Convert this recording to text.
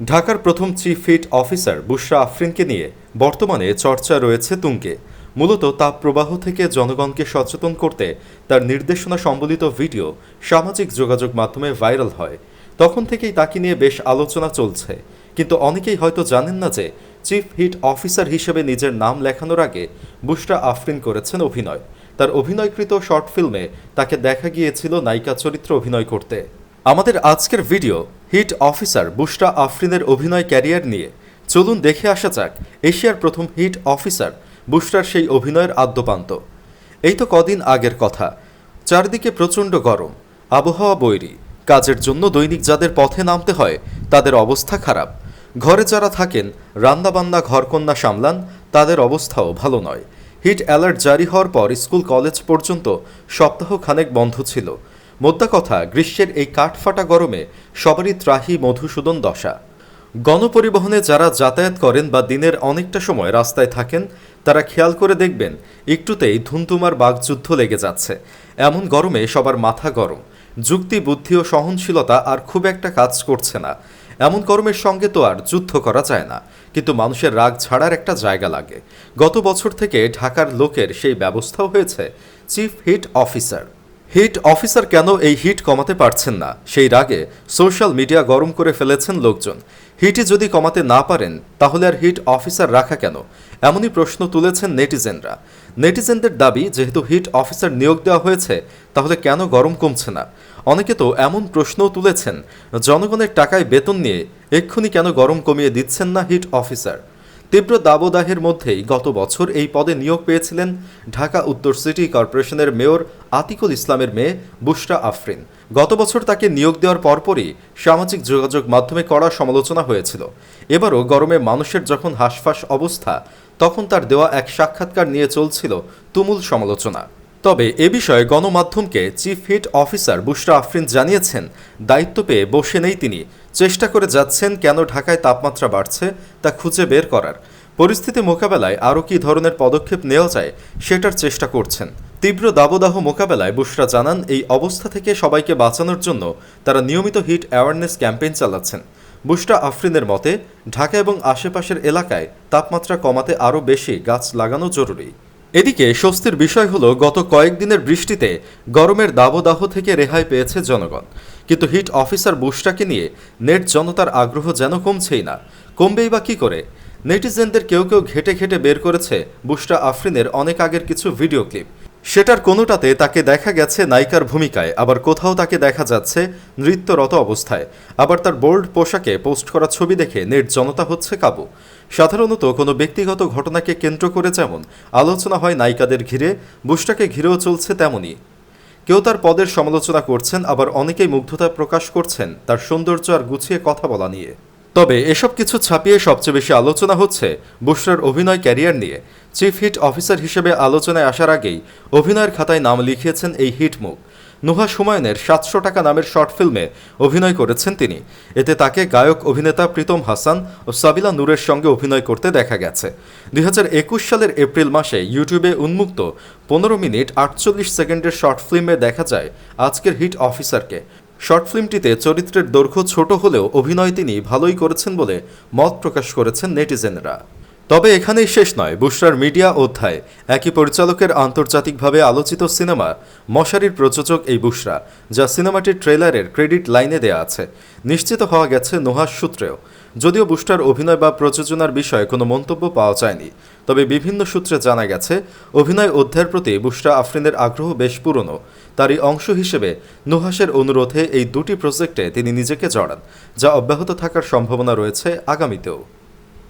ঢাকার প্রথম chief heat officer Bushra আফরিনকে নিয়ে বর্তমানে চর্চা রয়েছে তুঙ্গে। মূলত তাপ প্রবাহ থেকে জনগণকে সচেতন করতে তার নির্দেশনা সম্বলিত ভিডিও সামাজিক যোগাযোগ মাধ্যমে ভাইরাল হয়। তখন থেকেই তাকে নিয়ে বেশ আলোচনা চলছে। কিন্তু অনেকেই হয়তো জানেন না যে চিফ হিট অফিসার হিসেবে নিজের নাম লেখানোর আগে বুশরা আফরিন করেছেন অভিনয়। তার অভিনয়কৃত শর্ট ফিল্মে তাকে দেখা গিয়েছিল নায়িকা চরিত্র অভিনয় করতে। আমাদের আজকের ভিডিও হিট অফিসার বুশরা আফরিনের অভিনয় ক্যারিয়ার নিয়ে। চলুন দেখে আসা যাক, এশিয়ার প্রথম হিট অফিসার বুশরার সেই অভিনয়ের আদ্যপান্ত। এই তো কদিন আগের কথা। চারদিকে প্রচণ্ড গরম, আবহাওয়া বৈরী। কাজের জন্য দৈনিক যাদের পথে নামতে হয়, তাদের অবস্থা খারাপ। ঘরে যারা থাকেন, রান্নাবান্না ঘরকন্যা সামলান, তাদের অবস্থাও ভালো নয়। হিট অ্যালার্ট জারি হওয়ার পর স্কুল, কলেজ পর্যন্ত সপ্তাহ খানেক বন্ধ ছিল। মোদ্দা কথা, গ্রীষ্মের এই কাঠফাটা গরমে সবারই ত্রাহি মধুসূদন দশা। গণপরিবহনে যারা যাতায়াত করেন বা দিনের অনেকটা সময় রাস্তায় থাকেন, তারা খেয়াল করে দেখবেন, একটুতেই ধুমধুমার বাগযুদ্ধ লেগে যাচ্ছে। এমন গরমে সবার মাথা গরম। যুক্তি, বুদ্ধি ও সহনশীলতা আর খুব একটা কাজ করছে না। এমন গরমের সঙ্গে তো আর যুদ্ধ করা যায় না, কিন্তু মানুষের রাগ ছাড়ার একটা জায়গা লাগে। গত বছর থেকে ঢাকার লোকের সেই ব্যবস্থাও হয়েছে, chief heat officer. Heat officer কেন এই হিট কমাতে পারছেন না? সেই রাগে সোশ্যাল মিডিয়া গরম করে ফেলেছেন লোকজন। হিটই যদি কমাতে না পারেন, তাহলে আর হিট অফিসার রাখা কেন? এমনই প্রশ্ন তুলেছেন নেটিজেনরা। নেটিজেনদের দাবি, যেহেতু হিট অফিসার নিয়োগ দেওয়া হয়েছে, তাহলে কেন গরম কমছে না? অনেকে তো এমন প্রশ্নও তুলেছেন, জনগণের টাকায় বেতন নিয়ে এক্ষুনি কেন গরম কমিয়ে দিচ্ছেন না হিট অফিসার? তীব্র দাবদাহের মধ্যেই গত বছর এই পদে নিয়োগ পেয়েছিলেন ঢাকা উত্তর সিটি কর্পোরেশনের মেয়র আতিকুল ইসলামের মেয়ে বুশরা আফরিন। গত বছর তাকে নিয়োগ দেওয়ার পরপরই সামাজিক যোগাযোগ মাধ্যমে কড়া সমালোচনা হয়েছিল। এবারও গরমে মানুষের যখন হাসফাস অবস্থা, তখন তার দেওয়া এক সাক্ষাৎকার নিয়ে চলছিল তুমুল সমালোচনা। তবে এ বিষয়ে গণমাধ্যমকে chief heat officer Bushra Afrin জানিয়েছেন, দায়িত্ব পেয়ে বসে নেই তিনি। চেষ্টা করে যাচ্ছেন কেন ঢাকায় তাপমাত্রা বাড়ছে তা খুঁজে বের করার। পরিস্থিতি মোকাবেলায় আরও কী ধরনের পদক্ষেপ নেওয়া যায় সেটার চেষ্টা করছেন। তীব্র দাবদাহ মোকাবেলায় বুশরা জানান, এই অবস্থা থেকে সবাইকে বাঁচানোর জন্য তারা নিয়মিত হিট অ্যাওয়ারনেস ক্যাম্পেইন চালাচ্ছেন। বুশরা আফরিনের মতে, ঢাকা এবং আশেপাশের এলাকায় তাপমাত্রা কমাতে আরও বেশি গাছ লাগানো জরুরি। এদিকে স্বস্তির বিষয় হলো, গত কয়েকদিনের বৃষ্টিতে গরমের দাবদাহ থেকে রেহাই পেয়েছে জনগণ। কিন্তু হিট অফিসার বুশরাকে নিয়ে নেট জনতার আগ্রহ যেন কমছেই না। কমবেই বা কী করে? নেটিজেনদের কেউ কেউ ঘেটে ঘেটে বের করেছে বুশরা আফরিনের অনেক আগের কিছু ভিডিও ক্লিপ। সেটার কোনোটাতে তাকে দেখা গেছে নায়িকার ভূমিকায়, আবার কোথাও তাকে দেখা যাচ্ছে নৃত্যরত অবস্থায়। আবার তার বোল্ড পোশাকে পোস্ট করা ছবি দেখে নেট জনতা হচ্ছে কাবু। সাধারণত কোনো ব্যক্তিগত ঘটনাকে কেন্দ্র করে যেমন আলোচনা হয় নায়িকাদের ঘিরে, বুশটাকে ঘিরেও চলছে তেমনই। কেউ তার পদের সমালোচনা করছেন, আবার অনেকেই মুগ্ধতা প্রকাশ করছেন, তার সৌন্দর্য আর গুছিয়ে কথা বলা নিয়ে। তবে এসব কিছু ছাপিয়ে সবচেয়ে বেশি আলোচনা হচ্ছে বুশরার অভিনয় ক্যারিয়ার নিয়ে। চিফ হিট অফিসার হিসেবে আলোচনায় আসার আগেই অভিনয়ের খাতায় নাম লিখিয়েছেন এই হিট মুখ নুহা সুমায়নের সাতশো টাকা নামের শর্ট ফিল্মে অভিনয় করেছেন তিনি। এতে তাকে গায়ক অভিনেতা প্রীতম হাসান ও সাবিলা নূরের সঙ্গে অভিনয় করতে দেখা গেছে। দুই হাজার একুশ সালের এপ্রিল মাসে ইউটিউবে উন্মুক্ত পনেরো মিনিট আটচল্লিশ সেকেন্ডের শর্ট ফিল্মে দেখা যায় আজকের হিট অফিসারকে। শর্ট ফিল্মটিতে চরিত্রের দৈর্ঘ্য ছোট হলেও অভিনয় তিনি ভালোই করেছেন বলে মত প্রকাশ করেছেন নেটিজেনরা। তবে এখানেই শেষ নয়, বুশরার মিডিয়া অধ্যায়। একই পরিচালকের আন্তর্জাতিকভাবে আলোচিত সিনেমা, মশারির প্রযোজক এই বুশরা, যা সিনেমাটির ট্রেলারের ক্রেডিট লাইনে দেয়া আছে। নিশ্চিত হওয়া গেছে নোহাস সূত্রেও। যদিও বুশরার অভিনয় বা প্রযোজনার বিষয়ে কোনো মন্তব্য পাওয়া যায়নি, তবে বিভিন্ন সূত্রে জানা গেছে, অভিনয় অধ্যায়ের প্রতি বুশরা আফরিনের আগ্রহ বেশ পুরনো। তারই অংশ হিসেবে নুহাসের অনুরোধে এই দুটি প্রজেক্টে তিনি নিজেকে জড়ান, যা অব্যাহত থাকার সম্ভাবনা রয়েছে আগামীতেও।